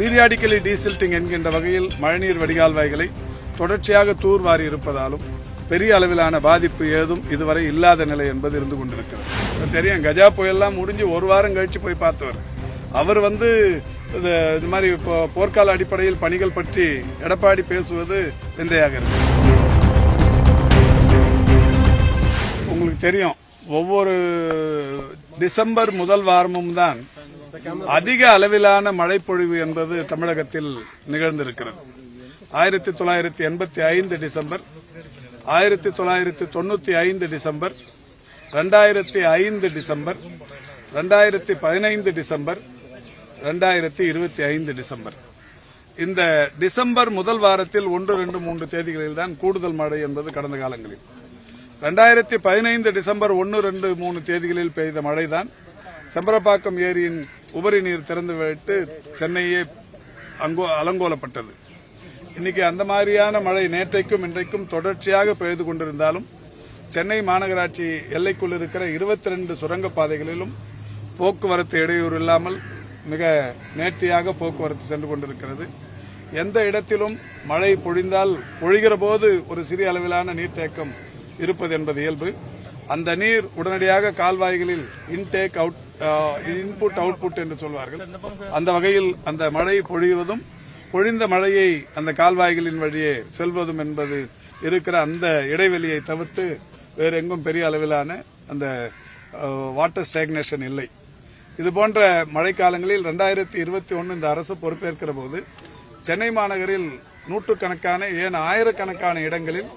Periodically desilting என்கின்ற வகையில் மழைநீர் வடிகால்வாய்களை தொடர்ச்சியாக தூர்வாரி இருப்பதாலும் பெரிய அளவிலான பாதிப்பு ஏதும் இதுவரை இல்லாத நிலை என்பது இருந்து கொண்டிருக்கிறது. தெரியும் கஜா புயல்லாம் முடிஞ்சு ஒரு வாரம் கழிச்சு போய் பார்த்தவர். அவர் வந்து இது இது மாதிரி இப்போ போர்க்கால அடிப்படையில் பணிகள் பற்றி எடப்பாடி பேசுவது விந்தையாக இருக்கு. உங்களுக்கு தெரியும் ஒவ்வொரு டிசம்பர் முதல் வாரமும் தான் அதிக அளவிலான மழைப்பொழிவு என்பது தமிழகத்தில் நிகழ்ந்திருக்கிறது. ஆயிரத்தி தொள்ளாயிரத்தி எண்பத்தி ஐந்து டிசம்பர் ஆயிரத்தி தொள்ளாயிரத்தி தொண்ணூத்தி ஐந்து டிசம்பர் ரெண்டாயிரத்தி ஐந்து டிசம்பர் ரெண்டாயிரத்தி பதினைந்து டிசம்பர் ரெண்டாயிரத்தி இருபத்தி ஐந்து டிசம்பர். இந்த டிசம்பர் முதல் வாரத்தில் ஒன்று ரெண்டு மூன்று தேதிகளில் தான் கூடுதல் மழை என்பது கடந்த காலங்களில். ரெண்டாயிரத்தி பதினைந்து டிசம்பர் ஒன்று ரெண்டு மூணு தேதிகளில் பெய்த மழைதான் செம்பரப்பாக்கம் ஏரியின் உபரி நீர் திறந்து விட்டு சென்னையே அங்கோ அலங்கோலப்பட்டது. இன்னைக்கு அந்த மாதிரியான மழை நேற்றைக்கும் இன்றைக்கும் தொடர்ச்சியாக பெய்து கொண்டிருந்தாலும் சென்னை மாநகராட்சி எல்லைக்குள் இருக்கிற இருபத்தி ரெண்டு சுரங்கப்பாதைகளிலும் போக்குவரத்து இடையூறு இல்லாமல் மிக நேர்த்தியாக போக்குவரத்து சென்று கொண்டிருக்கிறது. எந்த இடத்திலும் மழை பொழிந்தால் பொழிகிற போது ஒரு சிறிய அளவிலான நீர்த்தேக்கம் இருப்பது என்பது இயல்பு. அந்த நீர் உடனடியாக கால்வாய்களில் இன்டேக் அவுட் இன்புட் அவுட்புட் என்று சொல்வார்கள். அந்த வகையில் அந்த மழை பொழிவதும் பொழிந்த மழையை அந்த கால்வாய்களின் வழியே செல்வதும் என்பது இருக்கிற அந்த இடைவெளியை தவிர்த்து வேறு எங்கும் பெரிய அளவிலான அந்த uh, வாட்டர் ஸ்டாக்னேஷன் இல்லை. இது போன்ற மழைக்காலங்களில் ரெண்டாயிரத்தி இருபத்தி ஒன்று இந்த அரசு பொறுப்பேற்கிற போது சென்னை மாநகரில் நூற்றுக்கணக்கான ஏன் ஆயிரக்கணக்கான இடங்களில்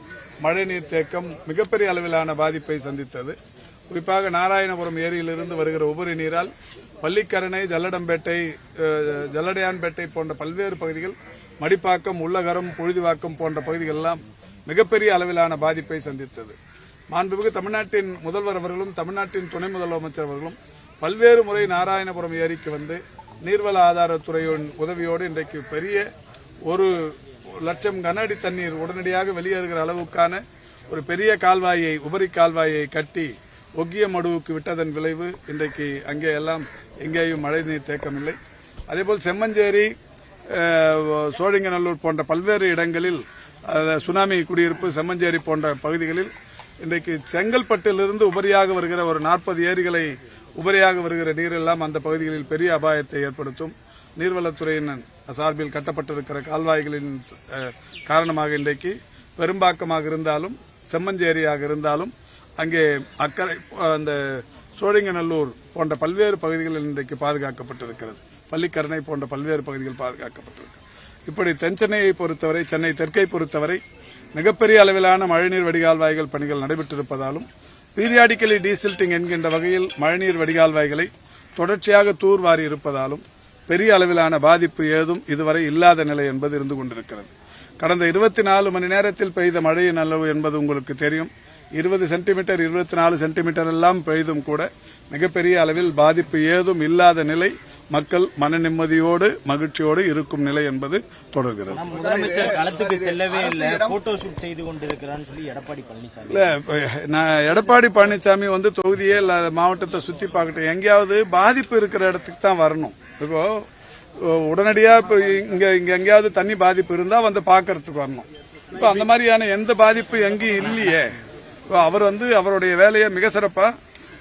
மழைநீர் தேக்கம் மிகப்பெரிய அளவிலான பாதிப்பை சந்தித்தது. குறிப்பாக நாராயணபுரம் ஏரியிலிருந்து வருகிற உபரி நீரால் பள்ளிக்கரணை ஜல்லடம்பேட்டை ஜல்லடையான்பேட்டை போன்ற பல்வேறு பகுதிகள் மடிப்பாக்கம் உள்ளகரம் பொழுதுவாக்கம் போன்ற பகுதிகள் எல்லாம் மிகப்பெரிய அளவிலான பாதிப்பை சந்தித்தது. மாண்புமிகு தமிழ்நாட்டின் முதல்வர் அவர்களும் தமிழ்நாட்டின் துணை முதலமைச்சர் அவர்களும் பல்வேறு முறை நாராயணபுரம் ஏரிக்கு வந்து நீர்வள ஆதாரத்துறையின் உதவியோடு இன்றைக்கு பெரிய ஒரு லட்சம் கன அடி தண்ணீர் உடனடியாக வெளியேறுகிற அளவுக்கான ஒரு பெரிய கால்வாயை உபரி கால்வாயை கட்டி ஒக்கிய மடுவுக்கு விட்டதன் விளைவு இன்றைக்கு அங்கே எல்லாம் எங்கேயும் மழைநீர் தேக்கமில்லை. அதேபோல் செம்மஞ்சேரி சோழிங்கநல்லூர் போன்ற பல்வேறு இடங்களில் சுனாமி குடியிருப்பு செம்மஞ்சேரி போன்ற பகுதிகளில் இன்றைக்கு செங்கல்பட்டிலிருந்து உபரியாக வருகிற ஒரு நாற்பது ஏரிகளை உபரியாக வருகிற நீர் எல்லாம் அந்த பகுதிகளில் பெரிய அபாயத்தை ஏற்படுத்தும். நீர்வளத்துறையின் சார்பில் கட்டப்பட்டிருக்கிற கால்வாய்களின் காரணமாக இன்றைக்கு பெரும்பாக்கமாக இருந்தாலும் செம்மஞ்சேரியாக இருந்தாலும் அங்கே அக்கறை அந்த சோழிங்கநல்லூர் போன்ற பல்வேறு பகுதிகளில் இன்றைக்கு பாதுகாக்கப்பட்டிருக்கிறது. பள்ளிக்கரணை போன்ற பல்வேறு பகுதிகள் பாதுகாக்கப்பட்டிருக்கிறது இப்படி தென்சென்னையை பொறுத்தவரை சென்னை தெற்கை பொறுத்தவரை மிகப்பெரிய அளவிலான மழைநீர் வடிகால்வாய்கள் பணிகள் நடைபெற்றிருப்பதாலும் பீரியாடிக்கலி டீசில்டிங் என்கின்ற வகையில் மழைநீர் வடிகால்வாய்களை தொடர்ச்சியாக தூர்வாரி இருப்பதாலும் பெரிய அளவிலான பாதிப்பு ஏதும் இதுவரை இல்லாத நிலை என்பது இருந்து கொண்டிருக்கிறது. கடந்த இருபத்தி நாலு மணி நேரத்தில் பெய்த மழையின் அளவு என்பது உங்களுக்கு தெரியும். இருபது சென்டிமீட்டர் இருபத்தி நாலு சென்டிமீட்டர் எல்லாம் பெய்தும் கூட மிகப்பெரிய அளவில் பாதிப்பு ஏதும் இல்லாத நிலை மக்கள் மன நிம்மதியோடு மகிழ்ச்சியோடு இருக்கும் நிலை என்பது தொடர்கிறது. எடப்பாடி பழனிசாமி. இல்ல இப்ப நான் எடப்பாடி பழனிசாமி வந்து தொகுதியே இல்ல மாவட்டத்தை சுத்தி பார்க்கட்டும். எங்கேயாவது பாதிப்பு இருக்கிற இடத்துக்கு தான் வரணும். இப்போ உடனடியா இப்ப இங்க இங்க எங்கேயாவது தண்ணி பாதிப்பு இருந்தா வந்து பாக்குறதுக்கு வரணும். இப்ப அந்த மாதிரியான எந்த பாதிப்பு எங்கேயும் இல்லையே. அவர் வந்து அவருடைய வேலையை மிக சிறப்பா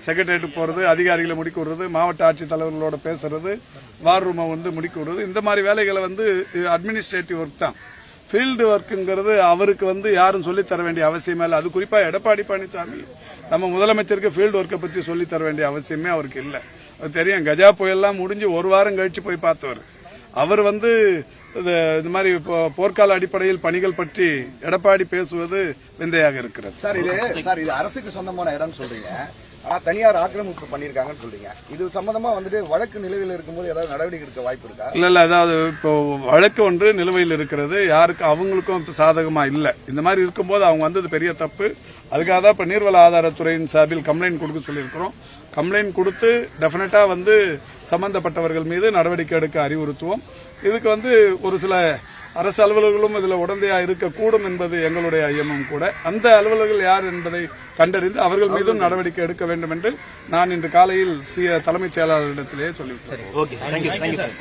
செக்ரட்டரியேட்டு போகிறது அதிகாரிகளை முடிக்க விடுறது மாவட்ட ஆட்சித்தலைவர்களோட பேசுறது வார் ரூமை வந்து முடிக்க விடுறது இந்த மாதிரி வேலைகளை வந்து அட்மினிஸ்ட்ரேட்டிவ் ஒர்க் தான். ஃபீல்டு ஒர்க்குங்கிறது அவருக்கு வந்து யாரும் சொல்லித் தர வேண்டிய அவசியமே இல்லை. அது குறிப்பாக எடப்பாடி பழனிசாமி நம்ம முதலமைச்சருக்கு ஃபீல்டு ஒர்க்கை பற்றி சொல்லித் தர வேண்டிய அவசியமே அவருக்கு இல்லை. அது தெரியும். கஜா புயல்லாம் முடிஞ்சு ஒரு வாரம் கழிச்சு போய் பார்த்தவர். அவர் வந்து இது மாதிரி போர்க்கால அடிப்படையில் பணிகள் பற்றி எடப்பாடி பேசுவது விந்தையாக இருக்கிறது. சார் இது சார் இது அரசுக்கு சொந்தமான இடம் சொல்றீங்க. ஆனா தனியார் ஆக்கிரமிப்பு பண்ணிருக்காங்கன்னு சொல்றீங்க. இது சம்பந்தமா வந்துட்டு வழக்கு நிலுவையில் இருக்கும்போது ஏதாவது நடவடிக்கை எடுக்க வாய்ப்பு இருக்கா? இல்ல இல்ல அதாவது இப்போ வழக்கு ஒன்று நிலுவையில் இருக்கிறது. யாருக்கு அவங்களுக்கும் சாதகமா இல்ல. இந்த மாதிரி இருக்கும்போது அவங்க வந்தது பெரிய தப்பு. அதுக்காக தான் இப்ப நீர்வள ஆதாரத்துறையின் சார்பில் கம்ப்ளைண்ட் கொடுக்க சொல்லியிருக்கிறோம். கம்ப்ளைண்ட் கொடுத்து டெஃபினட்டா வந்து சம்பந்தப்பட்டவர்கள் மீது நடவடிக்கை எடுக்க அறிவுறுத்துவோம். இதுக்கு வந்து ஒரு சில அரசு அலுவலர்களும் இதுல உடந்தையா இருக்கக்கூடும் என்பது எங்களுடைய ஐயமும் கூட. அந்த அலுவலர்கள் யார் என்பதை கண்டறிந்து அவர்கள் மீதும் நடவடிக்கை எடுக்க வேண்டும் என்று நான் இன்று காலையில் தலைமைச் செயலாளரிடத்திலேயே சொல்லிவிட்டேன்.